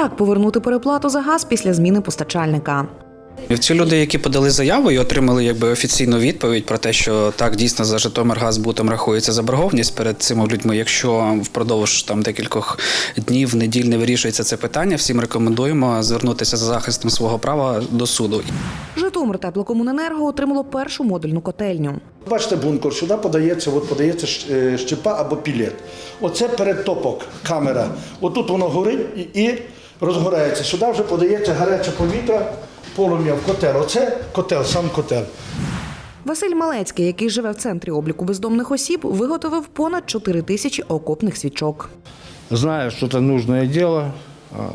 Як повернути переплату за газ після зміни постачальника? Ці люди, які подали заяву і отримали якби офіційну відповідь про те, що так дійсно за Житомиргазбутом рахується заборгованість перед цими людьми. Якщо впродовж там декількох днів, неділь не вирішується це питання, всім рекомендуємо звернутися за захистом свого права до суду. Житомир теплокомуненерго отримало першу модульну котельню. Бачите, бункер, сюди подається, от подається е, щепа або пілет. Оце передтопок, камера. Отут воно горить і розгорається. Сюди вже подається гаряче повітря, полум'я в котел. Оце котел, сам котел. Василь Малецький, який живе в центрі обліку бездомних осіб, виготовив понад 4 тисячі окопних свічок. Знаю, що це нужне діло,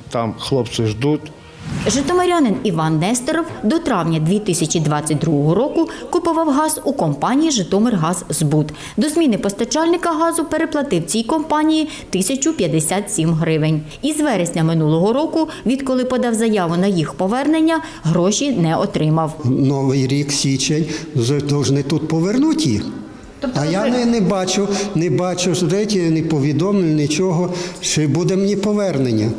там хлопці ждут. Житомирянин Іван Нестеров до травня 2022 року купував газ у компанії «Житомиргаззбут». До зміни постачальника газу переплатив цій компанії 1057 гривень. І з вересня минулого року, відколи подав заяву на їх повернення, гроші не отримав. Новий рік, січень, вже тут повернути їх. а я не, не бачу, не бачу знаєте, ні повідомлень, нічого, чи буде мені повернення.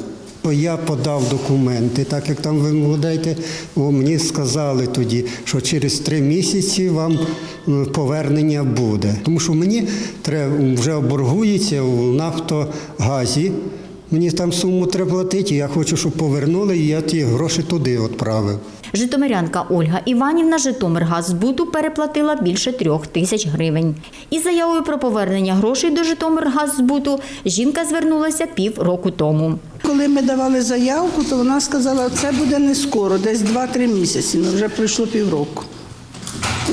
Бо я подав документи, так як там ви молодаєте, мені сказали тоді, що через три місяці вам е, повернення буде. Тому що мені треба, вже оборгується у Нафтогазі. Мені там суму треба платити, я хочу, щоб повернули, і я ті гроші туди відправив. Житомирянка Ольга Іванівна Житомиргаззбуту переплатила більше трьох тисяч гривень. Із заявою про повернення грошей до Житомиргаззбуту жінка звернулася пів року тому. Коли ми давали заявку, то вона сказала, це буде не скоро, десь 2-3 місяці. Ну вже пройшло півроку.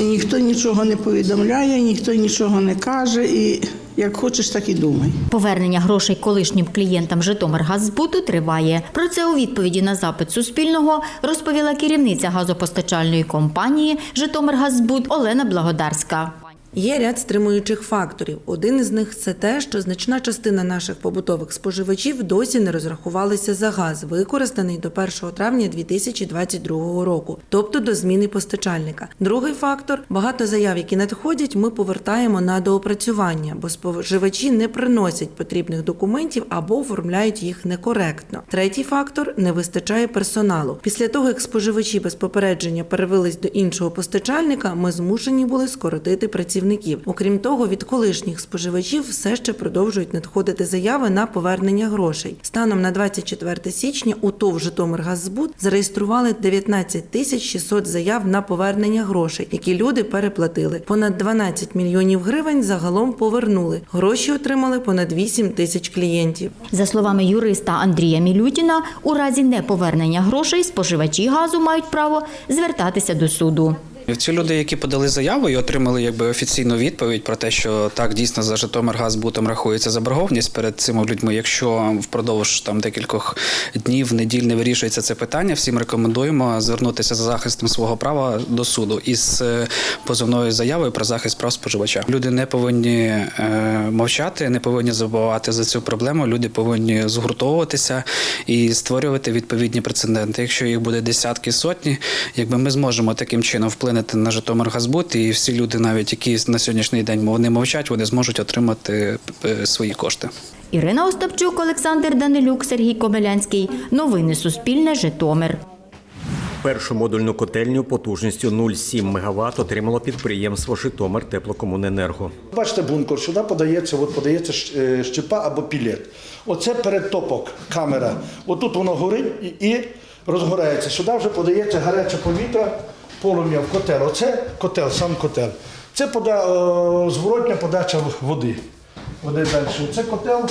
І ніхто нічого не повідомляє, ніхто нічого не каже, і як хочеш, так і думай. Повернення грошей колишнім клієнтам Житомиргаззбуту триває. Про це у відповіді на запит Суспільного розповіла керівниця газопостачальної компанії Житомиргаззбут Олена Благодарська. Є ряд стримуючих факторів. Один із них це те, що значна частина наших побутових споживачів досі не розрахувалися за газ, використаний до 1 травня 2022 року, тобто до зміни постачальника. Другий фактор багато заяв, які надходять, ми повертаємо на доопрацювання, бо споживачі не приносять потрібних документів або оформляють їх некоректно. Третій фактор не вистачає персоналу. Після того, як споживачі без попередження перевелись до іншого постачальника, ми змушені були скоротити працівників. Окрім того, від колишніх споживачів все ще продовжують надходити заяви на повернення грошей. Станом на 24 січня у ТОВ Житомиргаззбут зареєстрували 19 тисяч 600 заяв на повернення грошей, які люди переплатили. Понад 12 мільйонів гривень загалом повернули. Гроші отримали понад 8 тисяч клієнтів. За словами юриста Андрія Мілютіна, у разі неповернення грошей споживачі газу мають право звертатися до суду. Ці люди, які подали заяву і отримали якби офіційну відповідь про те, що так дійсно за Житомиргазбутом рахується заборгованість перед цими людьми. Якщо впродовж там декількох днів, неділь не вирішується це питання, всім рекомендуємо звернутися за захистом свого права до суду із е, позовною заявою про захист прав споживача. Люди не повинні е, мовчати, не повинні забувати за цю проблему. Люди повинні згуртовуватися і створювати відповідні прецеденти. Якщо їх буде десятки сотні, якби ми зможемо таким чином вплинути на Житомиргазбут, і всі люди, навіть які на сьогоднішній день вони мовчать, вони зможуть отримати е, свої кошти. Ірина Остапчук, Олександр Данилюк, Сергій Кобилянський. Новини Суспільне. Житомир. Першу модульну котельню потужністю 0,7 МВт отримало підприємство Житомир Теплокомуненерго. Бачите, бункер, сюди подається, от подається е, щепа або пілет. Оце передтопок, камера. Отут воно горить і, і розгорається. Сюди вже подається гаряче повітря, полум'я в котел. Оце котел, сам котел. Це пода, е, зворотня подача води. Води далі. Це котел.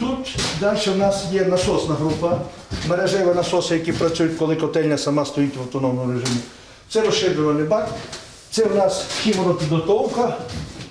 Тут далі в нас є насосна група, мережеві насоси, які працюють, коли котельня сама стоїть в автономному режимі. Це розширюваний бак. Це в нас хіморопідготовка,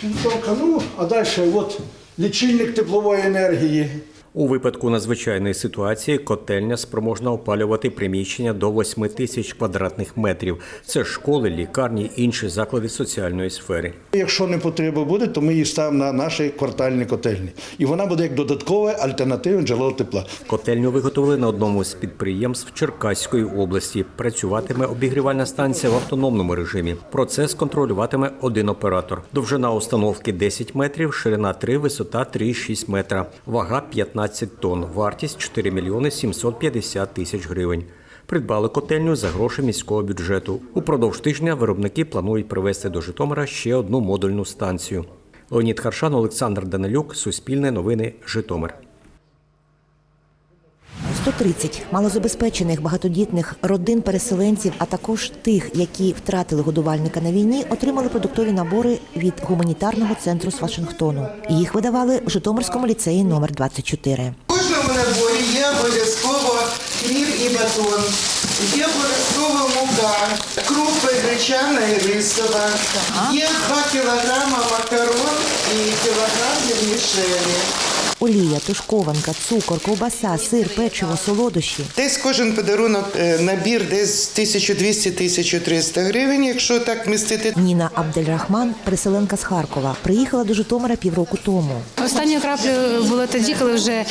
підготовка, ну, а далі от лічильник теплової енергії. У випадку надзвичайної ситуації котельня спроможна опалювати приміщення до 8 тисяч квадратних метрів. Це школи, лікарні, інші заклади соціальної сфери. Якщо не потреба буде, то ми її ставимо на наші квартальні котельні. І вона буде як додаткове альтернативне джерело тепла. Котельню виготовили на одному з підприємств Черкаської області. Працюватиме обігрівальна станція в автономному режимі. Процес контролюватиме один оператор. Довжина установки 10 метрів, ширина 3, висота 3,6 метра, вага 15 15 тонн, вартість 4 мільйони 750 тисяч гривень. Придбали котельню за гроші міського бюджету. Упродовж тижня виробники планують привезти до Житомира ще одну модульну станцію. Леонід Харшан, Олександр Данилюк, Суспільне новини, Житомир. 130 малозабезпечених багатодітних родин переселенців, а також тих, які втратили годувальника на війні, отримали продуктові набори від гуманітарного центру з Вашингтону. Їх видавали в Житомирському ліцеї номер 24. В кожному наборі є обов'язково хліб і батон, є обов'язково мука, крупи гречана і рисова, є 2 кілограма макарон і кілограм вірмішелі. Олія, тушкованка, цукор, ковбаса, сир, печиво, солодощі. Десь кожен подарунок е, набір десь 1200-1300 гривень, якщо так містити. Ніна Абдельрахман, переселенка з Харкова, приїхала до Житомира півроку тому. Останньою краплею було тоді, коли вже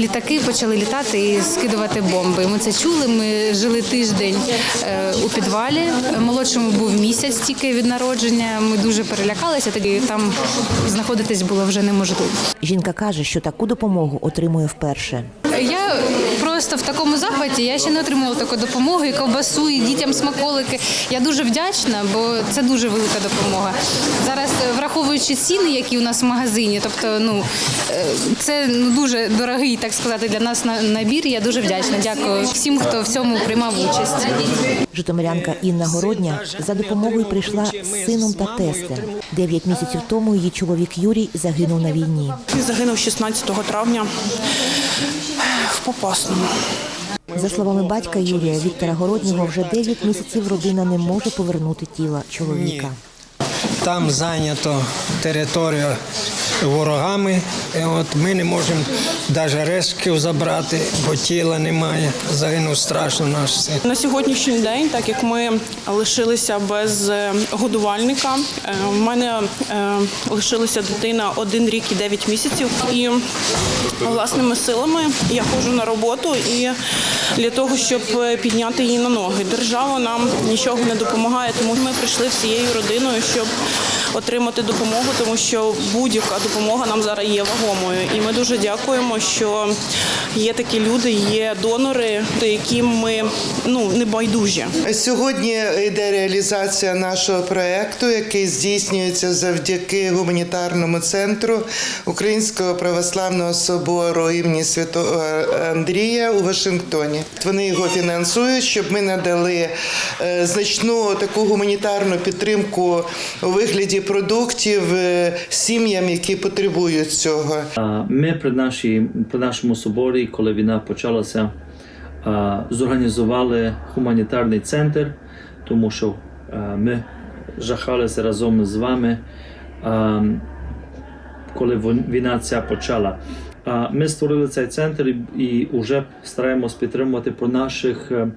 літаки почали літати і скидувати бомби. Ми це чули. Ми жили тиждень е, у підвалі. Молодшому був місяць тільки від народження. Ми дуже перелякалися. Тоді там знаходитись було вже неможливо. Жінка каже, що таку допомогу отримує вперше. Я просто в такому захваті. Я ще не отримувала такої допомоги, і ковбасу, і дітям смаколики. Я дуже вдячна, бо це дуже велика допомога. Зараз, е, враховуючи ціни, які у нас в магазині, тобто, ну е, це ну дуже дорогий, так сказати, для нас на- набір. Я дуже вдячна. Дякую всім, хто в цьому приймав участь. Житомирянка Інна Городня за допомогою прийшла з сином та тестем. Дев'ять місяців тому її чоловік Юрій загинув на війні. Він загинув 16 травня в Попасному. За словами батька Юрія Віктора Городнього, вже 9 місяців родина не може повернути тіла чоловіка. Там зайнято територію ворогами. І от ми не можемо навіть рештків забрати, бо тіла немає. Загинув страшно наш син. На сьогоднішній день, так як ми лишилися без е, годувальника, е, в мене е, лишилася дитина один рік і 9 місяців. І власними силами я ходжу на роботу і для того, щоб е, підняти її на ноги. Держава нам нічого не допомагає, тому ми прийшли всією родиною, щоб отримати допомогу, тому що будь-яка допомога нам зараз є вагомою. І ми дуже дякуємо, що є такі люди, є донори, до яким ми ну не байдужі. Сьогодні йде реалізація нашого проекту, який здійснюється завдяки гуманітарному центру Українського православного собору імені Святого Андрія у Вашингтоні. Вони його фінансують, щоб ми надали е, значну таку гуманітарну підтримку у вигляді продуктів е, сім'ям, які потребують цього. Ми при, нашій, при нашому соборі, коли війна почалася, зорганізували гуманітарний центр, тому що ми жахалися разом з вами, коли війна ця почала. Ми створили цей центр і- і вже стараємось підтримувати про наших, е,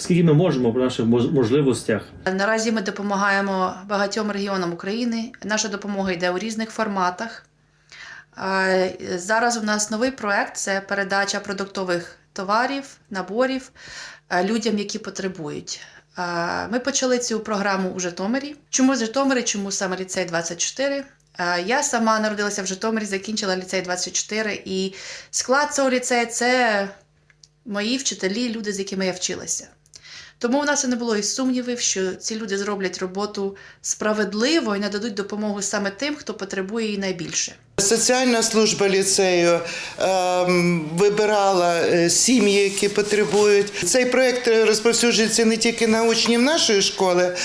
скільки ми можемо, про наших можливостях. Наразі ми допомагаємо багатьом регіонам України. Наша допомога йде у різних форматах. Зараз у нас новий проект це передача продуктових товарів, наборів людям, які потребують. Ми почали цю програму у Житомирі. Чому Житомирі? Чому саме ліцей 24? Е, Я сама народилася в Житомирі, закінчила ліцей 24, і склад цього ліцею це мої вчителі, люди, з якими я вчилася. Тому в нас і не було і сумнівів, що ці люди зроблять роботу справедливо і нададуть допомогу саме тим, хто потребує її найбільше. Соціальна служба ліцею ем, вибирала е, сім'ї, які потребують. Цей проект розповсюджується не тільки на учнів нашої школи,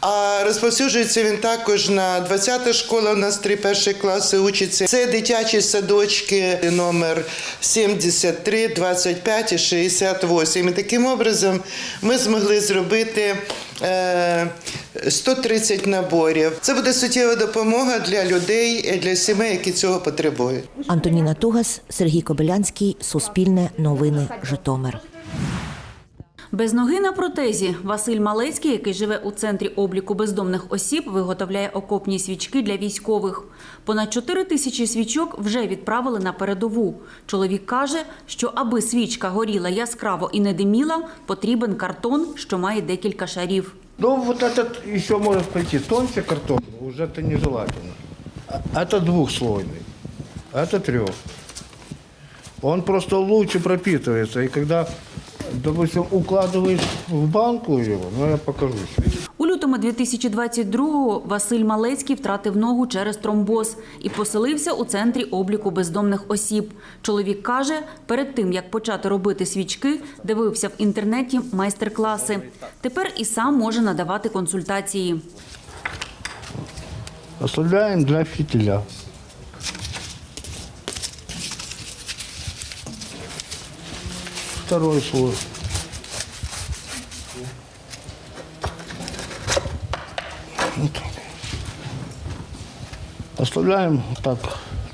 а розповсюджується він також на 20 школа. У нас три перші класи учаться. Це дитячі садочки номер 73, 25 і 68. І таким образом ми змогли зробити. Е, 130 наборів. Це буде суттєва допомога для людей, для сімей, які цього потребують. Антоніна Тугас, Сергій Кобилянський, Суспільне, Новини, Житомир. Без ноги на протезі Василь Малецький, який живе у центрі обліку бездомних осіб, виготовляє окопні свічки для військових. Понад 4 тисячі свічок вже відправили на передову. Чоловік каже, що аби свічка горіла яскраво і не диміла, потрібен картон, що має декілька шарів. Ну, вот этот еще может пойти тоньше картон, уже это нежелательно. А Это двухслойный, а это трех. он просто лучше пропитывается. И когда, допустим, укладываешь в банку его, ну я покажу. У лютому 2022-го Василь Малецький втратив ногу через тромбоз і поселився у центрі обліку бездомних осіб. Чоловік каже, перед тим як почати робити свічки, дивився в інтернеті майстер-класи. Тепер і сам може надавати консультації. Оставляем для фитиля. Второй слой. Вот. Оставляем так,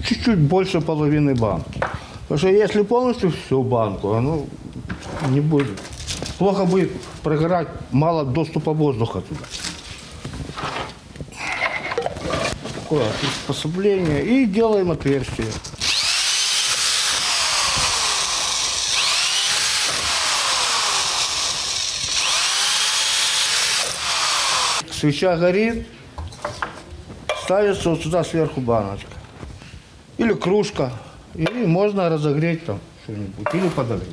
чуть-чуть больше половины банки. Потому что если полностью всю банку, оно не будет. Плохо будет прогорать, мало доступа воздуха туда. Такое приспособление. И делаем отверстие. Свеча горит, ставится вот сюда сверху баночка. Или кружка. И можно разогреть там что-нибудь. Или подогреть.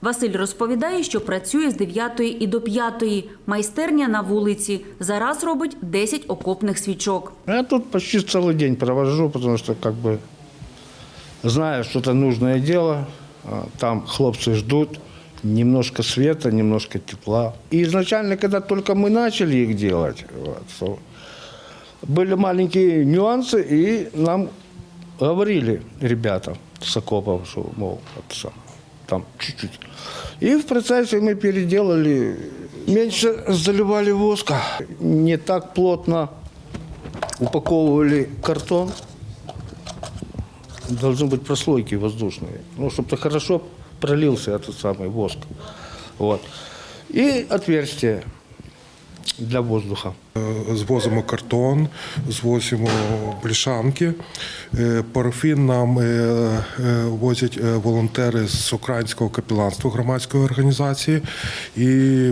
Василь розповідає, що працює з 9 і до 5. Майстерня на вулиці. Зараз робить 10 окопних свічок. Я тут почти целый день провожу, потому что как бы знаю, что это нужное дело. А, Там хлопцы ждут. Немножко света, немножко тепла. И изначально, когда только мы начали их делать, вот, были маленькие нюансы, и нам говорили ребята с окопов, что, мол, это там чуть-чуть. И в процессе мы переделали, меньше заливали воска, не так плотно упаковывали картон. Должны быть прослойки воздушные, ну, чтобы хорошо пролился этот самый воск. Вот. И отверстие для воздуха. Звозимо картон, звозимо бляшанки. Е, Парафін нам е, е, возять е, волонтери з українського капіланства громадської організації. І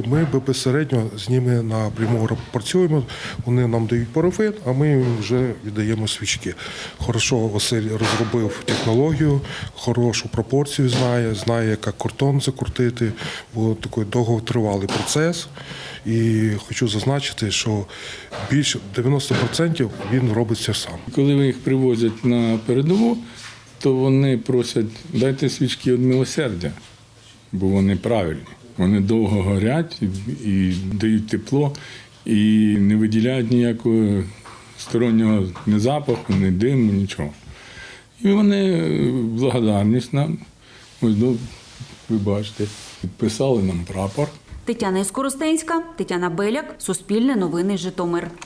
ми безпосередньо з ними напряму працюємо. Вони нам дають парафін, а ми вже віддаємо свічки. Хорошо Василь розробив технологію, хорошу пропорцію знає, знає, як картон закрутити, бо такий довготривалий процес. І хочу зазначити, що більше 90% він робиться сам. Коли їх привозять на передову, то вони просять дайте свічки від милосердя, бо вони правильні. Вони довго горять і, дають тепло, і не виділяють ніякого стороннього ні запаху, ні диму, нічого. І вони е, благодарність нам. Ось до, ви бачите, підписали нам прапор. Тетяна Іскоростенська, Тетяна Беляк, Суспільне новини Житомир. –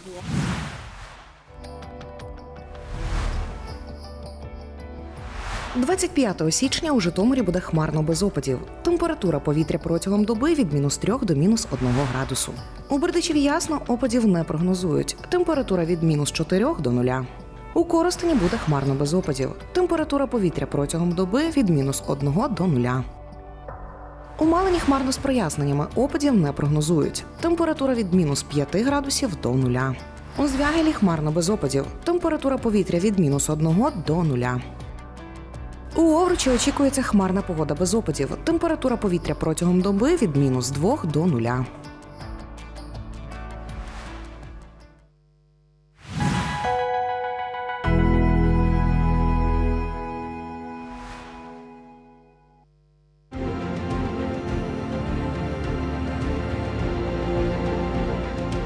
25 січня у Житомирі буде хмарно без опадів. Температура повітря протягом доби від мінус 3 до мінус 1 градусу. У Бердичеві ясно, опадів не прогнозують. Температура від мінус 4 до 0. У Коростені буде хмарно без опадів. Температура повітря протягом доби від мінус 1 до 0. У Малині хмарно з проясненнями. Опадів не прогнозують. Температура від мінус 5 градусів до нуля. У Звягелі хмарно без опадів. Температура повітря від мінус 1 до нуля. У Овручі очікується хмарна погода без опадів. Температура повітря протягом доби від мінус 2 до 0.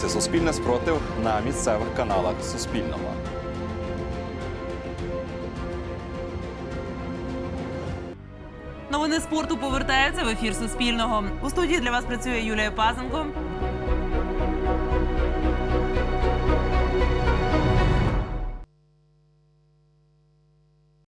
Дивіться Суспільне спротив на місцевих каналах Суспільного. Новини спорту повертаються в ефір Суспільного. У студії для вас працює Юлія Пазенко.